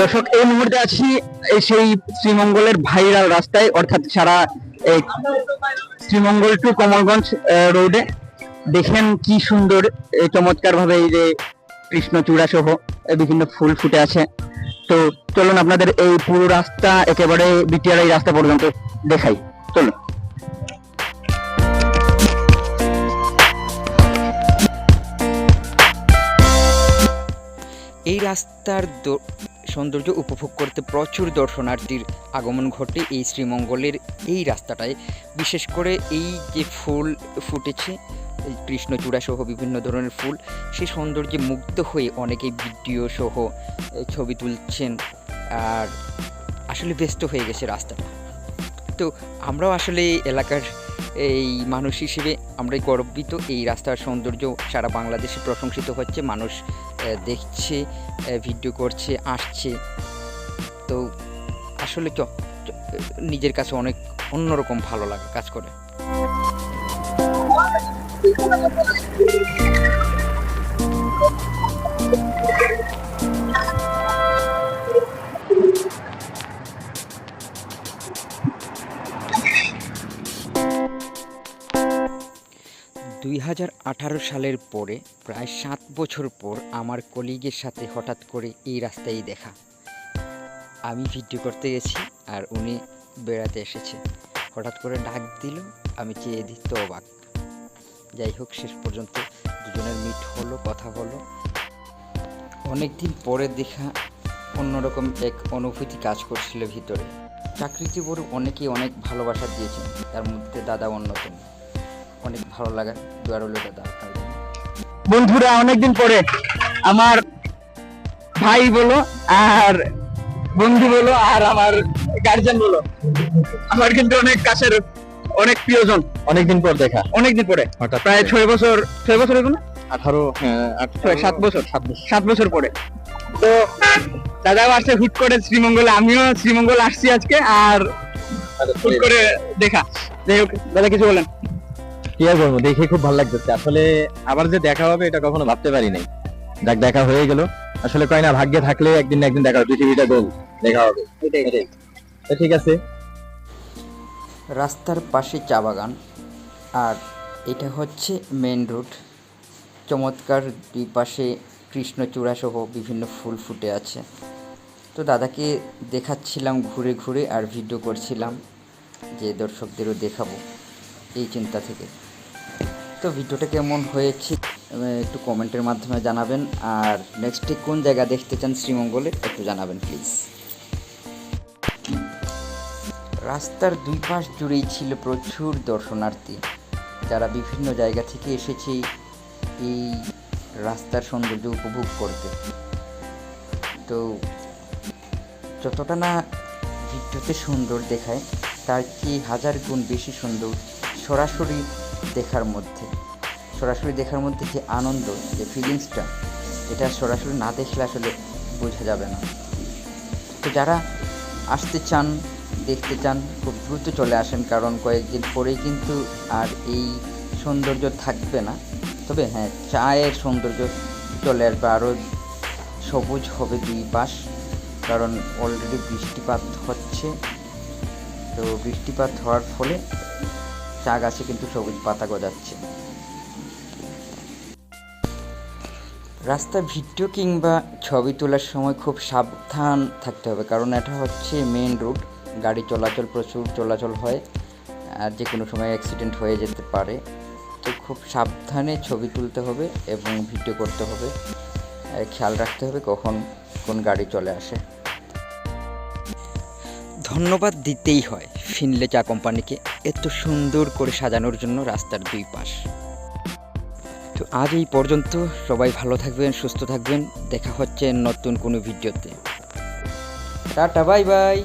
দর্শক, এই মুহূর্তে আছি এই সেই শ্রীমঙ্গলের ভাইরাল রাস্তায়, অর্থাৎ সারা এই শ্রীমঙ্গল টু কমলগঞ্জ রোডে দেখেন কি সুন্দর চমৎকার ভাবে এই যে কৃষ্ণচূড়া সহ বিভিন্ন ফুল ফুটে আছে। তো চলুন আপনাদের এই পুরো রাস্তা, একেবারে বিটিআর এই রাস্তা পর্যন্ত দেখাই। চলুন। এই রাস্তার সৌন্দর্য উপভোগ করতে প্রচুর দর্শনার্থীর আগমন ঘটে এই শ্রীমঙ্গলের এই রাস্তাটায়। বিশেষ করে এই যে ফুল ফুটেছে কৃষ্ণচূড়া সহ বিভিন্ন ধরনের ফুল সেই সৌন্দর্যে মুগ্ধ হয়ে অনেকে ভিডিও সহ ছবি তুলছেন আর আসলে ব্যস্ত হয়ে গেছে রাস্তাটা। তো আমরাও আসলে এলাকার এই মানুষ হিসেবে আমরাই গর্বিত। এই রাস্তার সৌন্দর্য সারা বাংলাদেশে প্রশংসিত হচ্ছে। মানুষ দেখছে ভিডিও করছে, আসছে। তো আসলে নিজের কাছে অনেক অন্যরকম ভালো লাগে কাজ করে। Thank হাজার আঠারো সালের পরে, প্রায় সাত বছর পর আমার কলিগের সাথে হঠাৎ করে এই রাস্তায় দেখা। আমি ভিডিও করতে গেছি আর উনি বেড়াতে এসেছে। হঠাৎ করে ডাক দিল, আমি চেয়ে দিত অবাক। যাই হোক, শেষ পর্যন্ত দুজনের মিট হলো, কথা হলো। অনেক দিন পরে দেখা অন্যরকম এক অনুভূতি কাজ করছিল ভিতরে। চাকরিতে বড় অনেকেই অনেক ভালোবাসা দিয়েছেন, তার মধ্যে দাদা অন্যতম। ভালো লাগা দোয়া রইল দাদা আপনার জন্য। বন্ধুরা অনেকদিন পরে আমার ভাই বলো আর বন্ধু বলো আর আমার গার্জেন বলো। আমার কিন্তু অনেক কাছের অনেক প্রিয়জন অনেকদিন পর দেখা। অনেকদিন পরে হঠাৎ প্রায় ছয় বছর ছয় বছর হইব না আঠারো হ্যাঁ ছয় সাত বছর। সাত বছর। পরে। তো দাদাও আসছে হুট করে শ্রীমঙ্গলে আমিও শ্রীমঙ্গল আসছি আজকে আর হুট করে দেখা। যাই হোক দাদা কিছু বলেন। কি আর বলব দেখে খুব ভালো লাগতেছে। আসলে আবার যে দেখা হবে এটা কখনো ভাবতে পারি নাই। যাক দেখা হয়ে গেল। আসলে কয় না ভাগ্যে থাকলে একদিন একদিন দেখা হবে। পৃথিবীটা গোল দেখা হবে। এটাই। তো ঠিক আছে। রাস্তার পাশে চা বাগান আর এটা হচ্ছে মেন রোড চমৎকার দুই পাশে কৃষ্ণচূড়া সহ বিভিন্ন ফুল ফুটে আছে। তো দাদাকে দেখাচ্ছিলাম ঘুরে ঘুরে আর ভিডিও করছিলাম যে দর্শকদেরও দেখাবো এই চিন্তা থেকে। তো ভিডিওটা কেমন হয়েছে একটু কমেন্টের মাধ্যমে জানাবেন। আর নেক্সটে কোন জায়গা দেখতে চান শ্রীমঙ্গলে, একটু জানাবেন প্লিজ রাস্তার দুই পাশ জুড়েই ছিল প্রচুর দর্শনার্থী। যারা বিভিন্ন জায়গা থেকে এসেছে এই রাস্তার সৌন্দর্য উপভোগ করতে। তো যতটা না ভিডিওতে সুন্দর দেখায়, তার কি হাজার গুণ বেশি সুন্দর সরাসরি দেখার মধ্যে, সরাসরি দেখার মধ্যে যে আনন্দ, যে ফিলিংসটা এটা সরাসরি না দেখলে আসলে বোঝা যাবে না। তো যারা আসতে চান, দেখতে চান, খুব দ্রুত চলে আসেন, কারণ কয়েকদিন পরেই কিন্তু আর এই সৌন্দর্য থাকবে না। তবে হ্যাঁ চায়ের সৌন্দর্য চলে আসবে, আরও সবুজ হবে দুই পাশ, কারণ অলরেডি বৃষ্টিপাত হচ্ছে। তো বৃষ্টিপাত হওয়ার ফলে চা গাছে কিন্তু সবুজ পাতা গজাচ্ছে। রাস্তায় ভিডিও কিংবা ছবি তোলার সময় খুব সাবধান থাকতে হবে, কারণ এটা হচ্ছে মেন রোড গাড়ি চলাচল প্রচুর চলাচল হয়, আর যে কোনো সময় অ্যাক্সিডেন্ট হয়ে যেতে পারে। তো খুব সাবধানে ছবি তুলতে হবে এবং ভিডিও করতে হবে। খেয়াল রাখতে হবে কখন কোন গাড়ি চলে আসে। ধন্যবাদ দিতেই হয়। ফিনলে চা কোম্পানিকে এত সুন্দর করে সাজানোর জন্য রাস্তার দুই পাশ। তো আজ এই পর্যন্ত, সবাই ভালো থাকবেন, সুস্থ থাকবেন। দেখা হচ্ছে নতুন কোনো ভিডিওতে। Tata, bye bye.